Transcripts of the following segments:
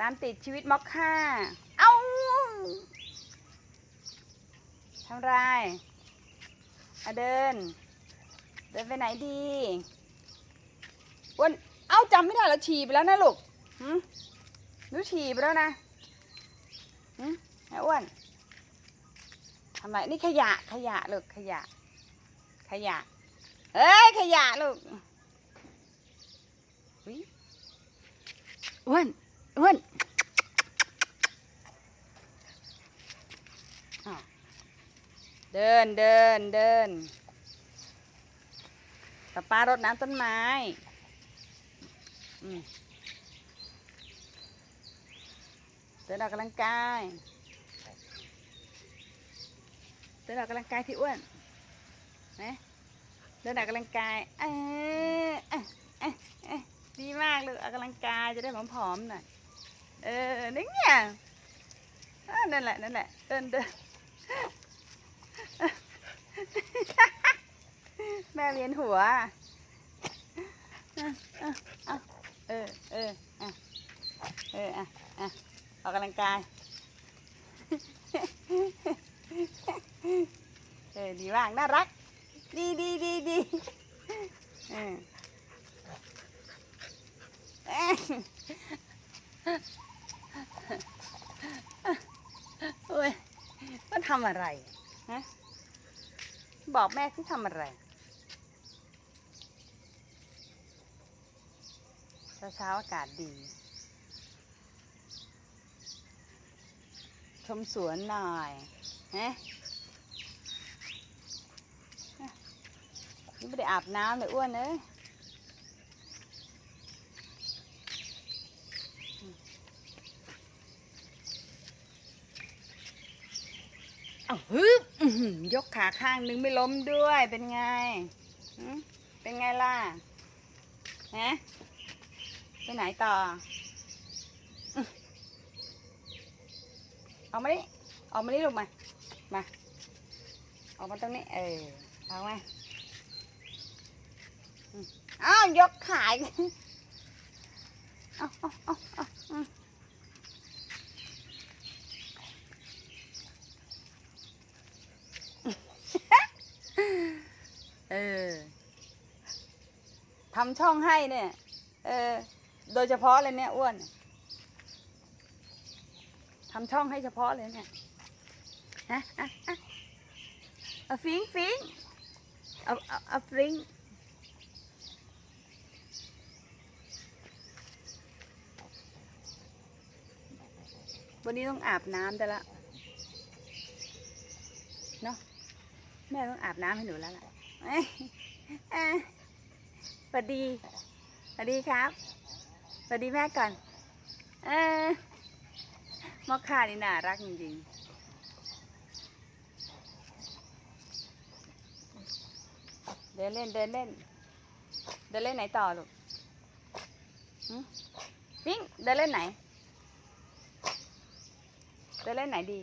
ตามติดชีวิตมอคค่า เอ้าทำไรอะเดิน เดินไปไหนดีอ้วนเอ้าจำไม่ได้แล้วฉี่ไปแล้วนะลูกหืมหนูฉี่ไปแล้วนะหืมไอ้อ้วนทำไรนี่ขยะขยะลูกขยะ ขยะ เอ้ยขยะลูกอุ๊ยอ้วนอ้วนอ้าว เดินเดินเดินป้าป้ารดน้ำต้นไม้อืมเดินออกกำลังกายเดินออกกำลังกายที่อ้วนนะเดินออกกำลังกายเออเอะเอะเอะดีมากเลยออกกำลังกายจะได้ผอมๆหน่อยเออนี่ไงเออนั่นแหละนั่นแหละเดินเดิน แม่เวียนหัวอะอะอะเออเอออะเอออะอะออกกำลังกาย เออ ดีมาก น่ารัก ดีดีดีดีเออเอ้ยโอ้ยมันทำอะไร ฮะ บอกแม่ที่ทำอะไร เช้าเช้าๆอากาศดี ชมสวนหน่อยฮะนี่ไม่ได้อาบน้ำเลยอ้วนเอ้ยเอาฮึบยกขาข้างนึงไม่ล้มด้วยเป็นไง เป็นไงล่ะฮะ ไปไหนต่อออเอามานี่ออกมานี่ลูกมา มาออกมาตรงนี้ เออ เอามาอ้าวยกขายเอาเอาเอาเอาเออทำช่องให้เนี่ย เออ โดยเฉพาะเลยเนี่ยอ้วนทำช่องให้เฉพาะเลยเนี่ยฮะอะอะเอาฟิงฟิงเอาเอาเอาฟิงวันนี้ต้องอาบน้ำได้ละเนาะแม่ต้องอาบน้ำให้หนูแล้วล่ะเอ้ยเอ้ยสวัสดีสวัสดีครับ สวัสดีแม่ก่อน เออมอคค่านี่น่ารักจริงๆ เดินเล่นเดินเล่น เดินเล่นไหนต่อลูกหึฟิงเดินเล่นไหนจะเล่นไหนดี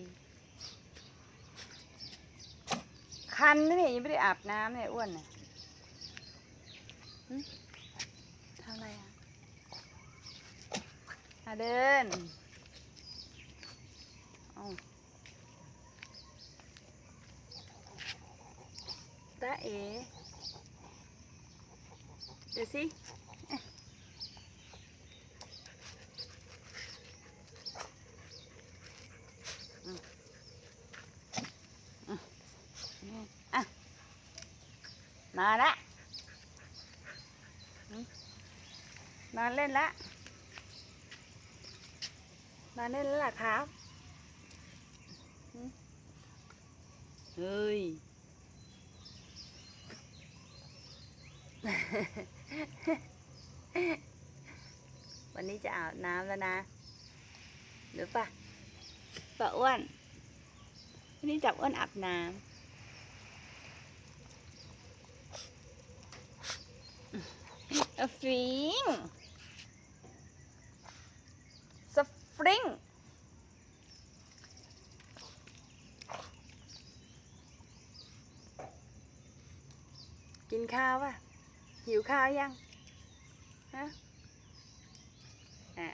คันนี่ยยังไม่ได้อาบน้ำเนี่ยอ้วนเนี่ยหึทำอะไรอะ มาเดินเอาตาเอเดี๋ยวสิเอ๊ะอะมาละนอนเล่นละ นอนเล่นแล้วล่ะครับหึเฮ้ย วันนี้จะอาบน้ำแล้วนะหรือปะปะอ้วน วันนี้จับอ้วนอาบน้ำอะฟิงส ฟริงกินข้าวป่ะ หิวข้าวยัง ฮะอะ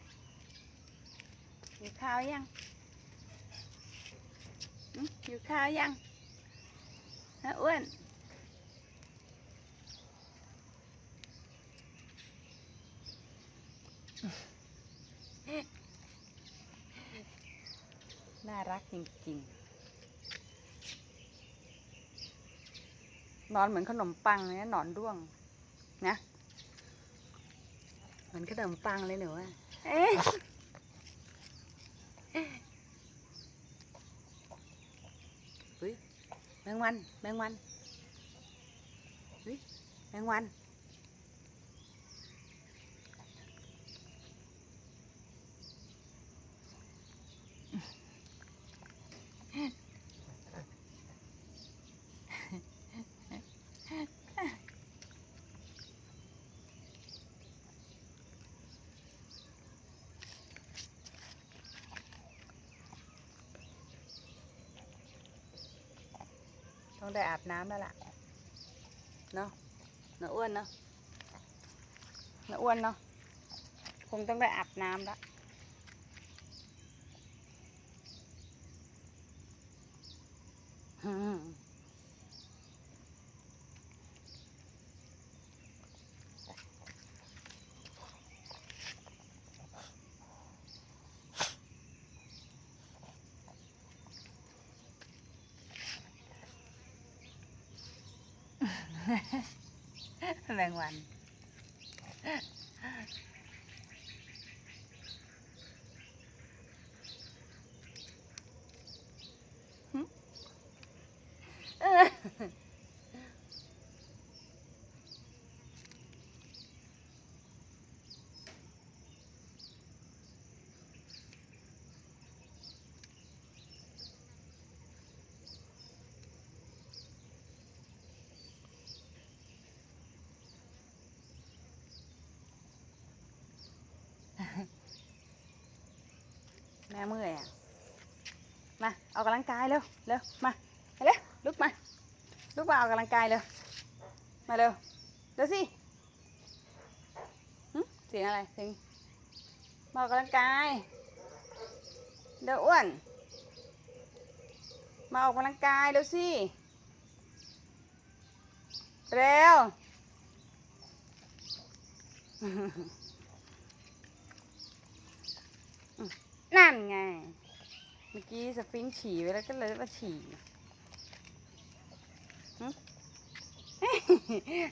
ข้าวยังหึหิวข้าวยังฮะอ้วน น่ารักจริงๆนอนเหมือนขนมปังเลยนะหนอนด้วง นะเหมือนขนมปังเลยหนูอะเอ๊ะเฮ้ยแมงวันแมงวันเฮ้ยแมงวัน ต้องได้อาบน้ำแล้วล่ะ เนาะน้าอ้วนเนาะน้าอ้วนเนาะ คงต้องได้อาบน้ำละอืม แมงวัน ม่เมื่อยอะ มาออกกำลังกายเร็วเร็วมาเร็วลุกมาลุกมาออกกำลังกายเร็วมาเร็วเร็วสิเสียงอะไรเสียงมาออกกำลังกายเดี๋ยวอ้วน มาออกกำลังกายเร็วสิเร็ว นั่นไง เมื่อกี้สฟิงฉี่ไปแล้วก็เลยมาฉี่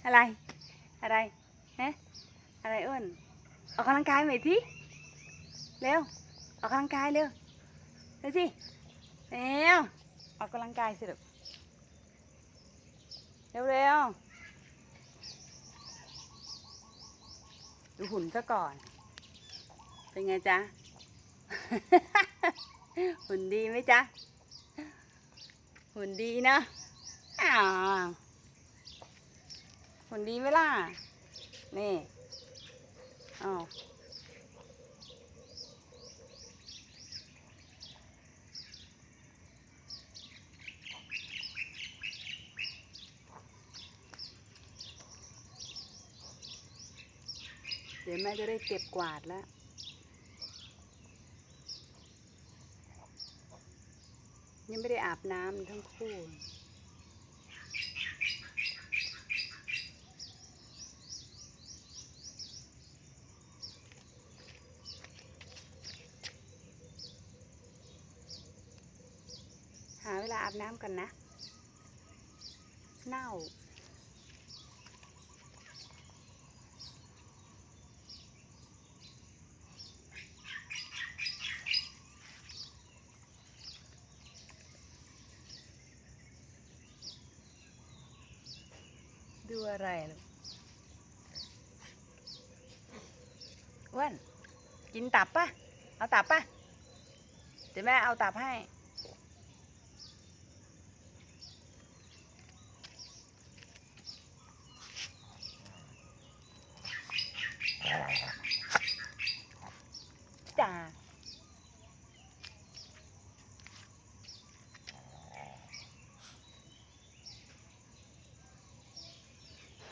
อะไร อะไรฮะอะไรอ้วนออกกำลังกายใหม่ทีเร็ว ออกกำลังกายเร็วเร็วสิเร็วออกกำลังกายสิลูกเร็วเร็วดูหุ่นซะก่อน เป็นไงจ๊ะ หุ่นดีไหมจ๊ะ หุ่นดีนะอ้าวหุ่นดีไหมล่ะ นี่อ้าวเดี๋ยวแม่จะได้เก็บกวาดแล้ว ยังไม่ได้อาบน้ำทั้งคู่ หาเวลาอาบน้ำกันนะ เน่า ดูอะไรลูกอ้วนกินตับปะเอาตับปะเดี๋ยวแม่เอาตับให้